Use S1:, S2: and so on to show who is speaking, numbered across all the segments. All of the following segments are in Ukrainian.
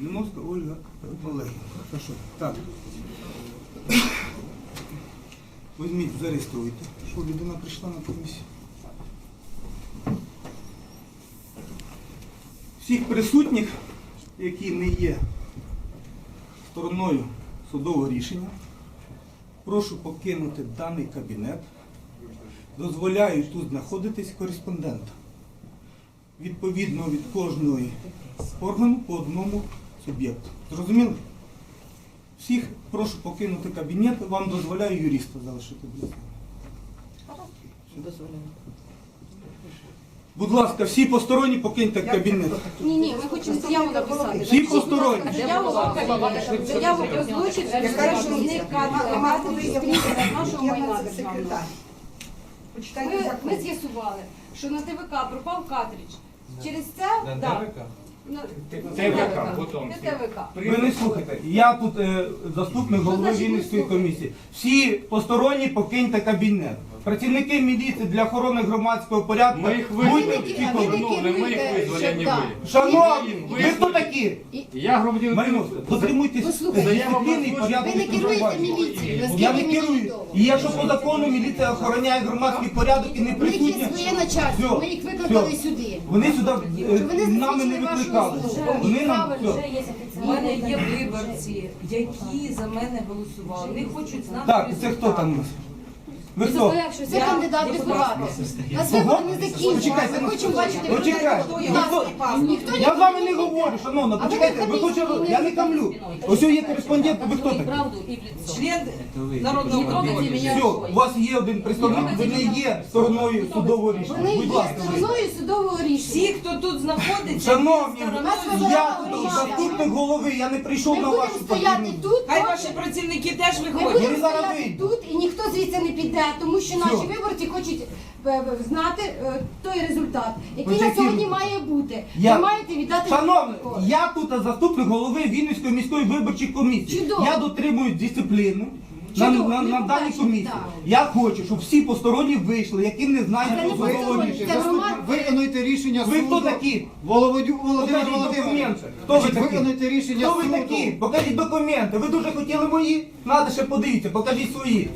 S1: Ліновська Ольга Олегівна. Хорошо. Так. Візьміть, зареєструйте, що людина прийшла на комісію. Всіх присутніх, які не є стороною судового рішення, прошу покинути даний кабінет. Дозволяю тут знаходитись кореспондентам. Відповідно від кожної органу по одному суб'єкту. Зрозуміли? Всіх прошу покинути кабінет, вам дозволяю юриста залишити. для себе. Будь ласка, всі посторонні покиньте кабінет.
S2: Ні, ні, ми хочемо заяву написати.
S1: Всі посторонні.
S2: Заяву заяву озвучить представник кадрової нашого майна державного. Ми, з'ясували, що на ТВК пропав картридж. Через це
S3: ТВК, потім.
S2: Не ТВК.
S1: Ви не слухайте. Я тут е, заступник голови
S2: значить
S1: Вінницької комісії. Всі посторонні покиньте кабінет. Працівники міліції для охорони громадського порядку.
S3: Ми їх
S1: будьте всі
S3: Ну,
S1: повернуті.
S3: ми їх не ви.
S1: Шановні, ви хто такі?
S3: Я громадянин.
S1: Дотримуйтесь
S4: Послухайте,
S1: дисципліни і порядку.
S4: Ви не керуєте міліцією,
S1: Я
S4: наскільки
S1: не
S4: мені
S1: керую.
S4: відомо.
S1: І якщо по закону міліція охороняє громадський порядок і не
S4: У них є
S1: присутня.
S4: своє начальство, ми їх викликали сюди.
S1: Вони сюди е,
S4: вони
S1: нами не викликали. Вони нам все.
S5: У мене є виборці, які за мене голосували. Вони хочуть знати
S1: Так, це хто
S5: результат.
S1: там у нас? Ви хто?
S4: Що це кандидат депутати. Нас вибори не закінчилися. Ми хочемо бачити
S1: Почекайте. Ви хто?
S4: Ніхто
S1: Я з вами не говорю, шановна, почекайте, ви хочете, я не камлю. Ось є кореспондент, ви хто такий?
S5: Правду і в лицо.
S6: Член народного
S5: трогайте меня
S1: Все, у вас є один представник, ви не є стороною судового рішення.
S4: Вони
S1: Будь
S4: є
S1: ласка.
S4: стороною судового рішення.
S5: Всі, хто тут знаходиться,
S1: Шановні, я тут заступник голови, я не прийшов
S4: Ми
S1: на
S4: будемо
S1: вашу
S4: стояти
S1: подію.
S4: тут,
S6: Хай ваші працівники теж
S4: ми
S6: виходять.
S4: будемо
S1: Вони зараз
S4: стояти
S1: вийдуть.
S4: тут і ніхто звідси не піде, тому що наші
S1: Все.
S4: виборці хочуть е, е, знати е, той результат, який на сьогодні має бути.
S1: Я-
S4: Ви маєте віддати протокол.
S1: я тут заступник голови Вінницької міської виборчої комісії.
S4: Чудово.
S1: Я дотримую дисципліну. На,
S4: Чудово,
S1: на, на даній
S4: побачимо,
S1: комісії.
S4: так.
S1: Я хочу, щоб всі посторонні вийшли, які не
S4: Це
S1: знають
S4: не посторонні,
S1: рішення.
S4: це.
S7: Виконуйте рішення
S1: Ви
S7: суду.
S1: хто такі?
S7: Володю, Володимир
S1: Покажіть
S7: Володимирович.
S1: документи. Хто ви такі?
S7: Виконуйте рішення
S1: Хто ви
S7: суду.
S1: такі? Покажіть документи. Ви дуже хотіли мої? Надо ще подивіться, покажіть свої.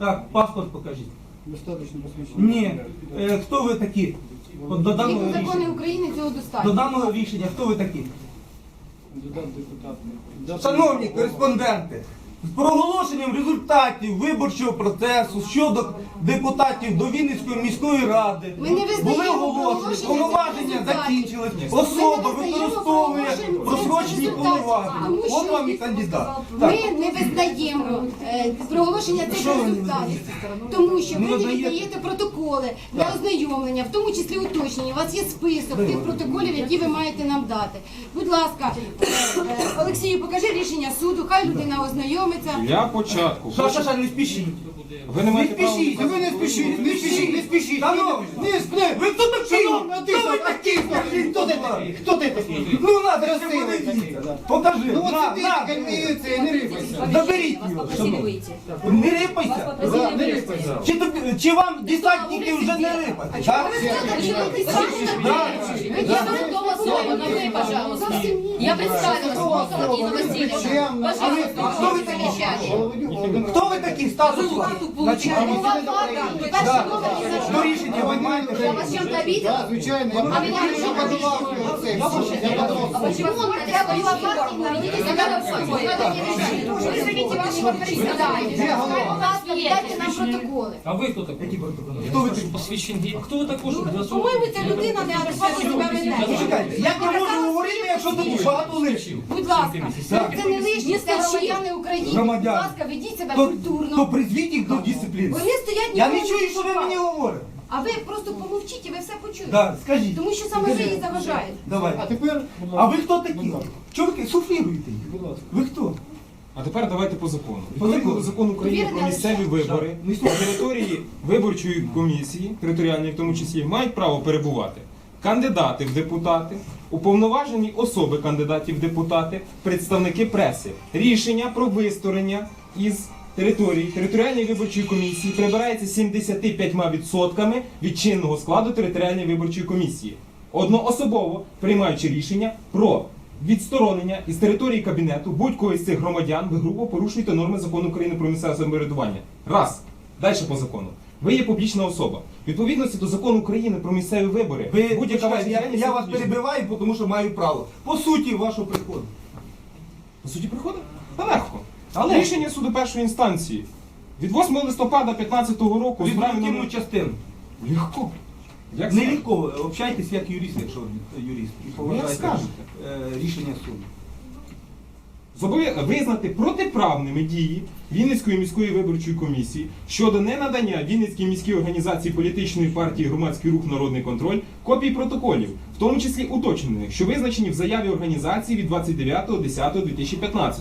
S1: Так, паспорт покажіть.
S7: Достаточно посвідчення.
S1: Ні. Е, хто ви такі? От до даного
S4: Згідно закони
S1: рішення.
S4: України цього
S1: До
S4: достатньо.
S1: даного рішення, хто ви такі?
S7: Додам депутат.
S1: Шановні кореспонденти, з проголошенням результатів виборчого процесу щодо депутатів до Вінницької міської ради
S4: Ми не визнаємо
S1: були оголошені,
S4: проголошення
S1: повноваження
S4: результатів.
S1: закінчились,
S4: Ми
S1: особа
S4: не визнаємо
S1: використовує
S4: проголошень
S1: просрочені
S4: результатів,
S1: повноваження.
S4: тому що
S1: От вам і кандидат. Так.
S4: Ми не визнаємо е, проголошення цих
S1: Що ви не
S4: результатів, тому що ви не
S1: надаєте?
S4: віддаєте протоколи для ознайомлення, в тому числі уточнення. У вас є список тих протоколів, які ви маєте нам дати. Будь ласка, е, е, Олексію, покажи рішення суду, хай людина ознайомиться.
S3: Для початку.
S1: Що, що, що, не спішіть.
S3: Ви не
S1: Не
S3: маєте права.
S1: спішіть.
S7: Ви не спішіть, не спішіть, не спішіть.
S1: Шановні,
S7: Не, не.
S1: ви хто такий?
S7: Шановна, ти
S1: Хто ви
S7: хто
S1: такий?
S7: Хто ти такий? Хто ти такий?
S1: Ну,
S7: такий, да.
S1: Покажи,
S7: Ну от
S1: на,
S7: сиди,
S1: на.
S7: не рипайся.
S1: Заберіть його. Не рипайся.
S7: Да, Не рипайся.
S1: Чи, тобі- чи вам десантники вже не рипати? так?
S4: Я представилась, Инна Васильевна.
S7: Чим?
S1: А хто ви такі? Хто ви такі? Статус ваш? Значить, Да. Що рішення ви маєте?
S4: Я вас чем-то обидела?
S7: Так, звичайно, я
S4: А меня
S7: я подавав його це. Я подавав.
S4: Почему он хотя бы была партия, ведите себя как свой? Надо не решать. Вызовите вашего представителя. Пожалуйста, дайте нам протоколы.
S8: А ви хто такий?
S1: Хто ви такі?
S8: Посвідчені. А хто ви також?
S2: По-моєму, ця людина не адекватно себе веде.
S1: Почекайте, як я можу говорити, якщо тут багато лишів?
S4: Будь ласка, це не лишні, це громадяни України. Будь
S1: Громадяни.
S4: ласка, ведіть себе
S1: То,
S4: культурно.
S1: то призвіть їх до дисципліни.
S4: Вони стоять
S1: Я не чую, що ви мені говорите.
S4: А ви просто помовчіть і ви все почуєте.
S1: Да, скажіть.
S4: Тому що саме ви заважаєте.
S1: Давай.
S7: А тепер, будь
S1: А ви хто такі?
S7: будь ласка,
S1: Чого ви суфліруєте їх?
S7: будь ласка.
S1: Ви хто?
S3: А тепер давайте по закону.
S1: По
S3: Відповідно
S1: закону.
S3: до закону України
S4: Довірене
S3: про місцеві
S4: лише.
S3: вибори на території виборчої комісії, територіальної в тому числі, мають право перебувати кандидати в депутати, уповноважені особи кандидатів в депутати, представники преси. Рішення про висторення із території територіальної виборчої комісії прибирається 75% від чинного складу територіальної виборчої комісії, одноособово приймаючи рішення про відсторонення із території кабінету будь-кого із цих громадян, ви грубо порушуєте норми закону України про місцеве самоврядування. Раз. Далі по закону. Ви є публічна особа. Відповідності до закону України про місцеві вибори,
S1: Ви,
S3: будь-яка ваша
S1: я,
S3: діяльність
S1: я вас перебиваю, тому що маю право. По суті вашого приходу.
S3: По суті, приходить? Та легко. Але рішення суду першої інстанції від 8 листопада 2015 року у справі
S1: Відповідну частину.
S3: Легко. Як
S1: Не легко, общайтесь як юрист, якщо юрист. І поважайте
S3: скажете.
S1: е, рішення суду.
S3: Зобов'я- визнати протиправними дії Вінницької міської виборчої комісії щодо ненадання Вінницькій міській організації політичної партії Громадський рух Народний контроль копій протоколів, в тому числі уточнених, що визначені в заяві організації від 29.10.2015.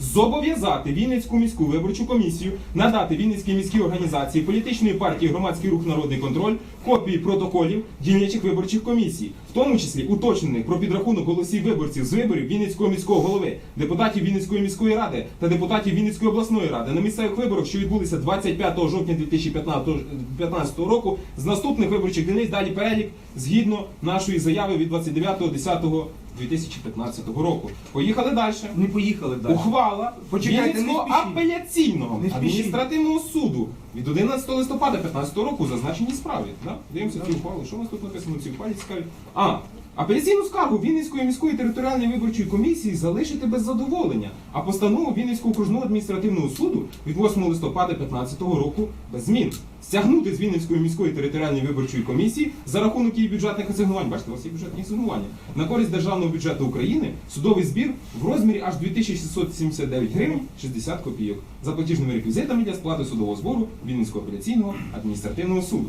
S3: Зобов'язати Вінницьку міську виборчу комісію надати Вінницькій міській організації політичної партії Громадський рух Народний контроль копії протоколів дільничих виборчих комісій, в тому числі уточнених про підрахунок голосів виборців з виборів Вінницького міського голови, депутатів Вінницької міської ради та депутатів Вінницької обласної ради на місцевих виборах, що відбулися 25 жовтня 2015 року, з наступних виборчих дільниць. Далі перелік згідно нашої заяви від 29.10.2015 року. Поїхали далі.
S1: Не поїхали далі.
S3: Ухвала
S1: Почекайте, не
S3: Вінницького
S1: спішіть.
S3: апеляційного
S1: Не спішіть.
S3: адміністративного суду від 11 листопада 2015 року зазначені зазначеній справі. Да? Дивимося цю ухвали. Що у нас тут написано в цій ухвалі? Цікаві. А, апеляційну скаргу Вінницької міської територіальної виборчої комісії залишити без задоволення, а постанову Вінницького окружного адміністративного суду від 8 листопада 2015 року без змін. Стягнути з Вінницької міської територіальної виборчої комісії за рахунок її бюджетних асигнувань. Бачите, у вас є бюджетні асигнування. На користь державного бюджету України судовий збір в розмірі аж 2679 гривень 60 копійок за платіжними реквізитами для сплати судового збору Вінницького апеляційного адміністративного суду.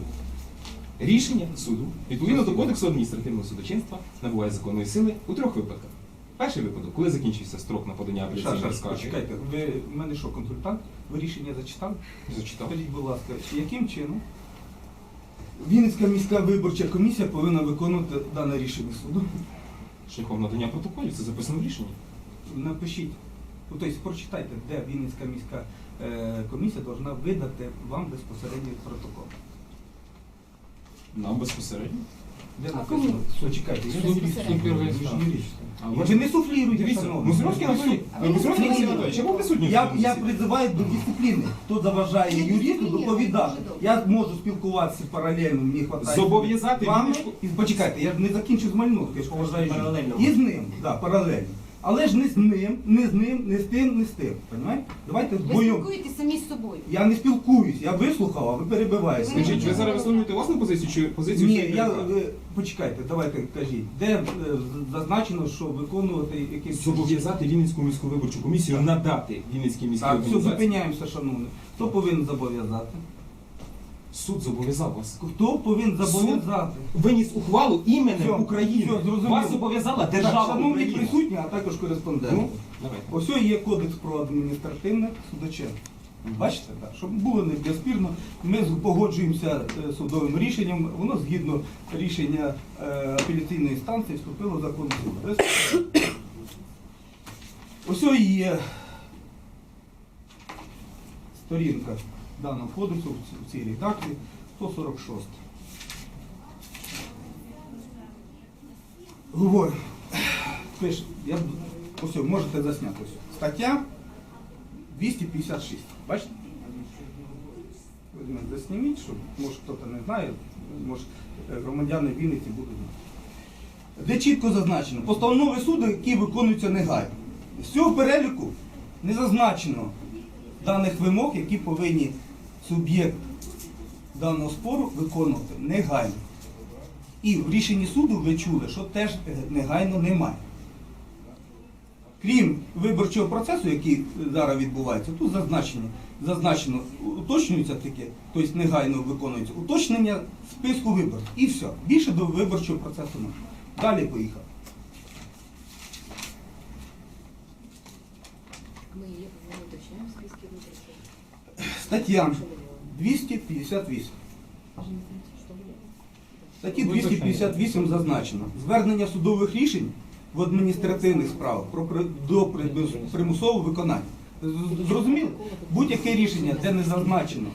S3: Рішення суду відповідно до кодексу адміністративного судочинства набуває законної сили у трьох випадках. Перший випадок, коли закінчився строк на подання апеляційної скарги.
S1: почекайте, ви в мене що, консультант? Ви рішення зачитали?
S3: Зачитав.
S1: Скажіть, будь ласка, яким чином Вінницька міська виборча комісія повинна виконувати дане рішення суду?
S3: Шляхом надання протоколів, це записано в рішенні.
S1: Напишіть. Ну, Тобто прочитайте, де Вінницька міська е, комісія повинна видати вам безпосередньо протокол.
S3: Нам безпосередньо.
S1: Де
S4: А
S1: написано? я
S4: безпосередньо.
S1: Ви ж юрист.
S3: А
S1: Ви не суфліруйте,
S3: Дивіться,
S1: шановні.
S3: Мусоровський Анатолій,
S4: А ви
S3: Мусоровський
S4: не
S3: Анатолій. Анатолійович, я був присутній в
S1: Я,
S3: цьому
S1: я
S3: засіданні.
S1: призиваю до дисципліни. Хто заважає юристу доповідати. Я можу спілкуватися паралельно, мені хватає.
S3: Зобов'язати. Вінницьку-
S1: І почекайте, я ж не закінчив з Мальновки, я ж поважаю.
S8: Паралельно.
S1: І з ним, да, паралельно. Але ж не з ним, не з ним, не з тим, не з тим. Понимаєте? Давайте
S4: Ви
S1: вдвоєм.
S4: спілкуєтесь самі з собою.
S1: Я не спілкуюсь, я вислухав, а ви перебиваєте.
S3: Скажіть, ви зараз висловлюєте власну позицію чи позицію
S1: Ні, я ви, почекайте, давайте кажіть, де е, зазначено, що виконувати якісь
S3: Зобов'язати Вінницьку міську виборчу комісію надати Вінницькій міській
S1: Так, все,
S3: організації.
S1: зупиняємося, шановні. Хто повинен зобов'язати?
S3: Суд зобов'язав вас.
S1: Хто повинен зобов'язати?
S3: Виніс ухвалу іменем
S1: Все,
S3: України.
S1: все, зрозуміло.
S3: Вас зобов'язала
S1: Так,
S3: держава
S1: шановні присутні, а також кореспонденти.
S3: Ну, давайте.
S1: Ось є кодекс про адміністративне судочинство. Бачите, так, щоб було не безспірно, ми з- погоджуємося е, з судовим рішенням, воно згідно рішення е, апеляційної станції вступило в закон суду. Ось є сторінка даного кодексу в цій редакції 146. Говорю. Пише, я, ось можете засняти. Стаття 256. Бачите? Мене засніміть, щоб може хтось не знає, може громадяни Вінниці будуть знати. Де чітко зазначено, постанови суду, які виконуються негайно. З цього переліку не зазначено даних вимог, які повинні суб'єкт даного спору виконувати негайно. І в рішенні суду ви чули, що теж е, негайно немає. Крім виборчого процесу, який е, зараз відбувається, тут зазначено, зазначено уточнюється таке, тобто негайно виконується уточнення списку виборців. І все. Більше до виборчого процесу немає. Далі поїхав.
S4: Ми є, ми уточняємо списки виборців.
S1: Стаття 258. Статті 258 зазначено звернення судових рішень в адміністративних справах до примусового виконання Зрозуміло? Будь-яке рішення, де не зазначено,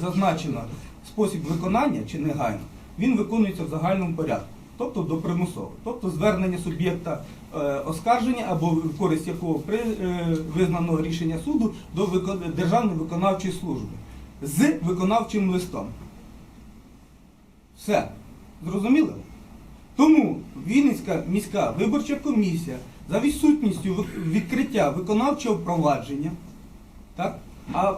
S1: зазначено спосіб виконання чи негайно, він виконується в загальному порядку, тобто до примусово. Тобто звернення суб'єкта е, оскарження або в користь якого при е, визнаного рішення суду до Державної виконавчої служби з виконавчим листом. Все. Зрозуміло? Тому Вінницька міська виборча комісія за відсутністю відкриття виконавчого провадження так,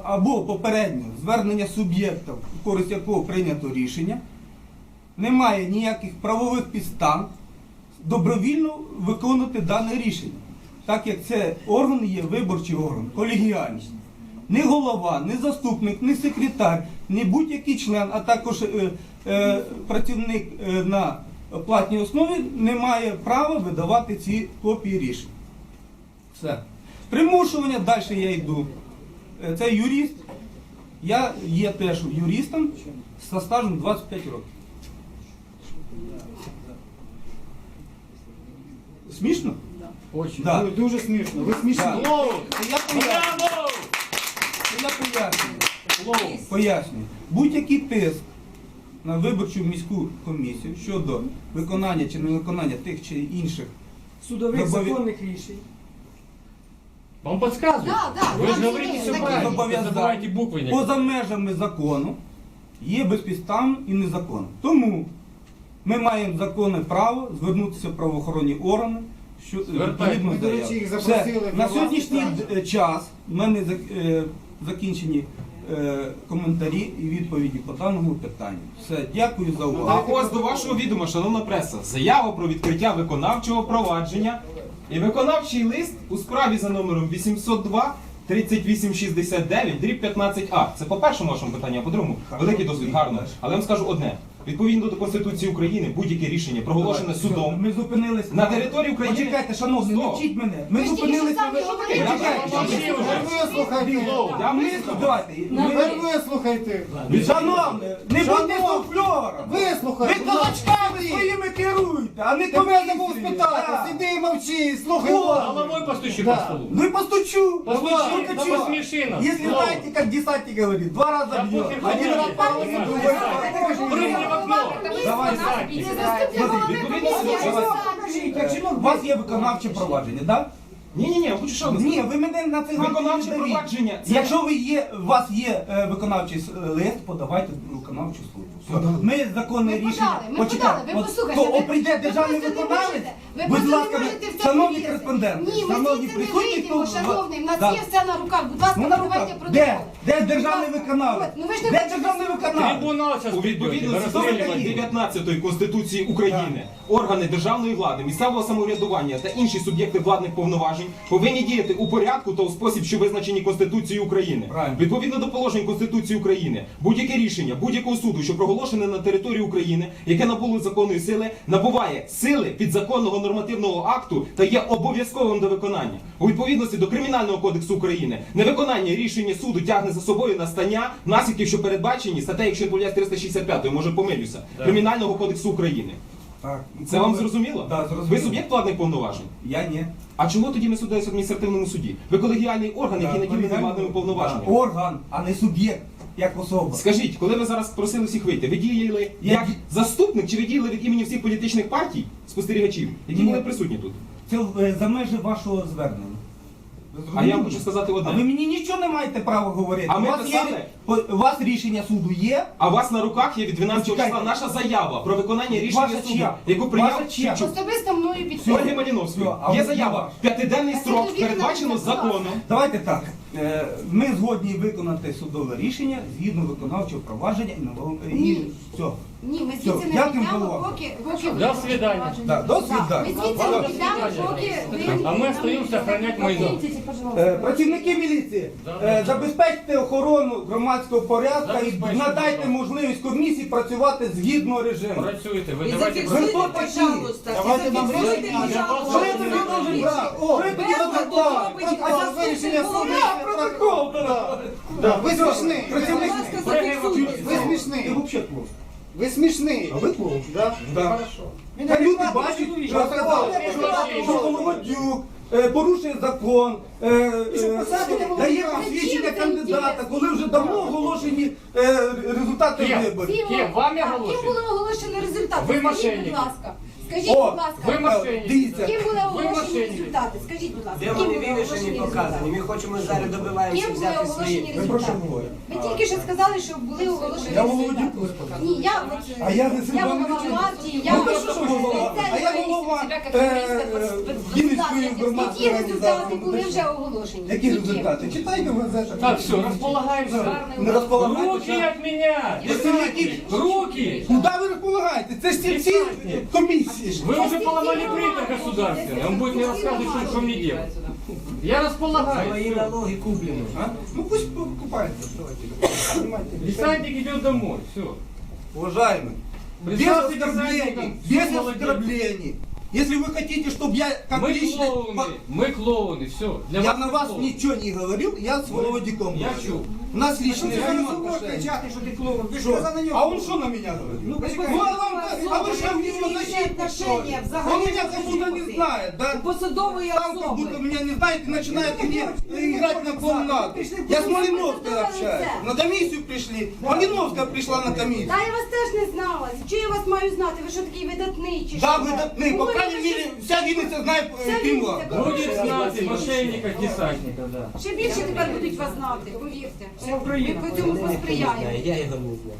S1: або попередньо звернення суб'єкта, в користь якого прийнято рішення, не має ніяких правових підстав добровільно виконувати дане рішення, так як це орган є виборчий орган, колегіальний. Ні голова, ні заступник, ні секретар, ні будь-який член, а також е, е, працівник е, на платній основі не має права видавати ці копії рішень. Все. Примушування, далі я йду. Е, Це юрист. Я є теж юристом зі стажем 25 років. Смішно?
S8: Очень.
S1: Да.
S7: Ну, Дуже смішно. Ви смішні.
S1: Да. Це я пояснюю. Це я пояснюю. Пояснюю. Будь-який тиск на виборчу міську комісію щодо виконання чи невиконання тих чи інших
S9: судових
S1: Добаві-
S9: законних рішень.
S8: Вам подсказывают?
S4: Да, да,
S8: Вы
S4: нам
S8: же говорите
S4: все
S8: все
S4: таки.
S8: правильно. Вы
S1: Зобов'язання.
S8: забываете буквы некоторые.
S1: поза межами закону є безпідставним і незаконним. Тому ми маємо законне право звернутися в правоохоронні органи. Що е, відповідно
S7: Ми, до їх
S1: Все.
S7: запросили
S1: на сьогоднішній
S7: вас.
S1: е, час в мене е, закінчені коментарі і відповіді по даному питанню. Все, дякую за увагу.
S3: А ось до вашого відома, шановна преса, заява про відкриття виконавчого провадження і виконавчий лист у справі за номером 802 3869 дріб 15А. Це по першому вашому питанню, а по другому великий досвід, гарно. Але я вам скажу одне. Відповідно до Конституції України, будь-яке рішення проголошене судом
S1: Ми зупинились
S3: на території України.
S1: Почекайте, шановний, не
S3: Стоп.
S1: вчіть мене. Ми зупинилися. ви-
S8: уже.
S7: Вислухайте. Ви вислухайте.
S1: Шановний, не будьте суфльором. Ви
S7: Вислухайте.
S1: кулачками своїми керуєте, а не
S7: Тебе
S1: комісією.
S7: забув спитати.
S1: Да.
S7: Сиди і мовчи, слухай.
S1: О.
S8: Головой постучи по столу.
S1: Ну и постучу.
S8: Постучи,
S1: Постучу.
S8: да посмеши нас.
S1: Если знаете, как десантник говорит, два раза
S8: Да
S1: бьет. Один раз по
S8: делаешь.
S1: носу, другой
S8: Давай.
S1: по
S8: Прыгни в окно.
S1: Давай.
S4: Заступник голови
S3: Відповідно.
S1: У вас є виконавче провадження, так?
S3: Ні, ні, ні, я хочу що
S1: Ні, ви мене на це
S3: Виконавче провадження. Це-
S1: Якщо ви є, у вас є е, виконавчий с- лист, подавайте в виконавчу службу. Все. Ми законне
S4: Ми
S1: рішення.
S4: подали, ми
S1: Почекайте,
S4: подали. Ви
S1: от
S4: послухайте,
S1: То
S4: ви-
S1: прийде
S4: ви
S1: державний
S4: просто не
S1: виконавець.
S4: можете. Ви
S1: Будь
S4: просто не
S1: ласка,
S4: можете в це
S1: шановні
S4: повірити.
S1: кореспонденти,
S4: Ні, ми
S1: шановні
S4: звідси не
S1: присутні,
S4: вийдемо,
S1: хто-
S4: шановний, в нас
S1: Да.
S4: є все на руках. Будь ласка,
S1: Ну, на
S4: давайте протокол.
S1: Де? Де
S4: Будь
S1: державний
S4: ласка.
S1: виконавець?
S4: Ну ви ж не
S1: Де
S4: хочете
S1: державний
S4: слухати.
S1: виконавець?
S8: Трибунал сейчас
S3: У відповідності до статті 19 Конституції України органи державної влади, місцевого самоврядування та інші суб'єкти владних повноважень повинні діяти у порядку та у спосіб, що визначені Конституцією України.
S1: Правильно.
S3: Відповідно до положень Конституції України, будь-яке рішення будь-якого суду, що проголошене на території України, яке набуло законної сили, набуває сили підзаконного нормативного акту та є обов'язковим до виконання. У відповідності до Кримінального кодексу України невиконання рішення суду тягне за собою настання наслідків, що передбачені статтею, якщо не помиляюсь, 365, може помилюся, Кримінального кодексу України.
S1: Так.
S3: Це вам зрозуміло?
S1: Так, зрозуміло.
S3: Ви суб'єкт владних повноважень?
S1: Я ні.
S3: А чого тоді ми судилися в адміністративному суді? Ви колегіальний орган, який наділений владними повноваженнями.
S1: Так, Орган, а не суб'єкт, як особа.
S3: Скажіть, коли ви зараз просили всіх вийти, ви діяли
S1: Я
S3: як
S1: ді-
S3: заступник чи ви діяли від імені всіх політичних партій, спостерігачів, які
S1: Ні.
S3: були присутні тут?
S1: Це е, за межі вашого звернення. Ви
S3: А
S1: зрозуміли?
S3: я хочу сказати
S1: А ви
S3: одне.
S1: мені нічого не маєте права говорити.
S3: А ми
S1: у, вас є,
S3: писали?
S1: У вас рішення суду є.
S3: А у вас на руках є від 12 числа
S1: Почекайте.
S3: наша заява про виконання рішення
S1: Ваша
S3: суду,
S1: чия?
S3: яку прийняв
S1: Ваша чия?
S3: Шевчук.
S4: Особисто мною підтримано.
S3: Ольги.
S1: Все, а
S3: Є
S1: ви-
S3: заява. П'ятиденний строк
S4: довірена
S3: передбачено законом.
S1: Давайте так. Е, Ми згодні виконати судове рішення згідно виконавчого провадження і нового і
S4: Ні.
S1: все.
S4: Ні, ми звідси не
S1: дякую,
S4: підемо,
S1: голова.
S4: поки... поки...
S8: До свидания.
S1: Да, до свидання.
S4: Ми звідси не підемо, поки... ви-
S8: А мы остаемся охранять майно.
S4: Покиньте, пожалуйста.
S1: Е, Працівники міліції, е, забезпечте охорону громадського порядку і надайте можливість комісії працювати згідно режиму.
S8: Працюєте, ви
S5: І
S8: давайте
S5: зафіксуйте,
S1: Ви хто такі?
S5: пожалуйста, і
S7: Давайте нам
S5: зафіксуйте,
S7: рішення.
S5: пожалуйста.
S1: Брати? О,
S5: Без
S7: Протокол вирішення суду.
S5: голови,
S1: Протокол,
S7: Да, Ви смішний.
S1: Працівник,
S5: ласка, зафіксуйте.
S7: Ви смішний.
S1: ти взагалі плохо.
S7: Ви смішний.
S1: А ви плохо.
S7: Да?
S1: Да. Та люди бачать, що сказав, що- що Володюк, е, порушує закон, е, е, дає вам свідчення кандидата, коли вже давно оголошені е, результати
S8: Ким?
S1: виборів.
S8: Ким?
S4: Так,
S8: оголошено?
S4: Ким було оголошено результати?
S8: Ви
S4: Скажіть,
S8: мошенники.
S4: будь ласка. Скажіть,
S1: О,
S4: будь ласка.
S8: ви мошенники.
S1: Дивіться,
S4: Ким були оголошені результати? Скажіть, будь ласка.
S9: Де
S4: ким
S9: вони
S4: були
S9: вивішені
S4: оголошені
S9: показані?
S4: результати?
S9: Ми хочемо зараз добиваємося
S4: Ким були
S9: взяти
S4: оголошені
S9: свої.
S1: Ви про що
S4: результати? Ви тільки що сказали, що були оголошені
S1: Я
S4: результати. Ні, я от,
S1: А я не
S4: я голова партії, я
S1: Ну, ви що голова? А я голова е, Вінницької громадської
S4: Які результати
S1: організації.
S4: були вже оголошені?
S1: Які результати? Читайте в газетах.
S8: Так, все, располагаемся.
S1: Не розполагайте.
S8: Руки от меня! Руки!
S1: Куди ви розполагаєте? Це ж ці всі комісії.
S8: Вы уже поломали принтер государственный. Он будет мне рассказывать, что, что мне делать. Я располагаю.
S9: Свої
S8: всё.
S9: налоги куплені.
S1: А? Ну пусть покупается. Давайте.
S8: Десантник идет домой. Все.
S1: Уважаемый, без
S8: Представьте
S1: оскорблений,
S8: десантником,
S1: без
S8: всё молодец.
S1: оскорблений. Если вы хотите, чтобы я как
S8: Мы
S1: личный...
S8: клоуны. Мы клоуны. Все. Для
S1: Я
S8: вас
S1: на
S8: мы
S1: вас
S8: клоуны.
S1: ничего не говорил, я с Володиком
S8: Я
S1: говорил.
S8: чув.
S1: У нас личные взаимоотношения.
S7: кричати, що ти клоун. Ви ж
S1: Что?
S7: казали на нього.
S1: А он что на меня говорит? Ну,
S7: почекай.
S1: а вам- а вы что, его защитник, что ли? Он меня как будто не знает, да?
S5: Посадової
S1: Сам как будто меня не знает и начинает мне играть на клоунаду. Я с Малиновской общаюсь. На комиссию пришли. Малиновская пришла на комиссию.
S4: Та я вас теж не знала. Чого я вас маю знати? Ви що такий видатний чи
S1: Да,
S4: що?
S1: выдатный. По
S4: Ой,
S1: крайней
S4: ви
S1: мере, Вся Винница знает
S4: Вся Вінниця
S1: Пимла.
S4: знає.
S8: Будет знать и мошенников, десантников, да.
S4: Ще більше тепер будуть вас знати, повірте.
S8: Вся Україна.
S4: Ми по цьому посприяємо.
S9: Я його не знаю.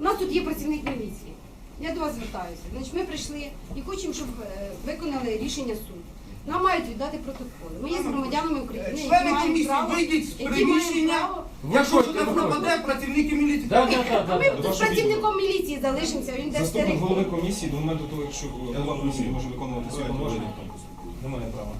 S4: У нас тут є працівник міліції. Я до вас звертаюся. Значить, ми прийшли і хочемо, щоб е, виконали рішення суду. Нам мають віддати протоколи. Ми є з громадянами України, які
S1: Члени
S4: мають
S1: комісії,
S4: право.
S1: вийдіть з
S4: які мають
S1: приміщення.
S4: право-
S1: Якщо сюди
S8: виходьте.
S1: нападе працівники міліції,
S8: Да, да, да, да.
S4: ми
S8: да.
S4: працівником міліції залишимося, він де
S3: Заступник голови комісії до моменту того, якщо голова комісії може виконувати свої повноваження, немає права.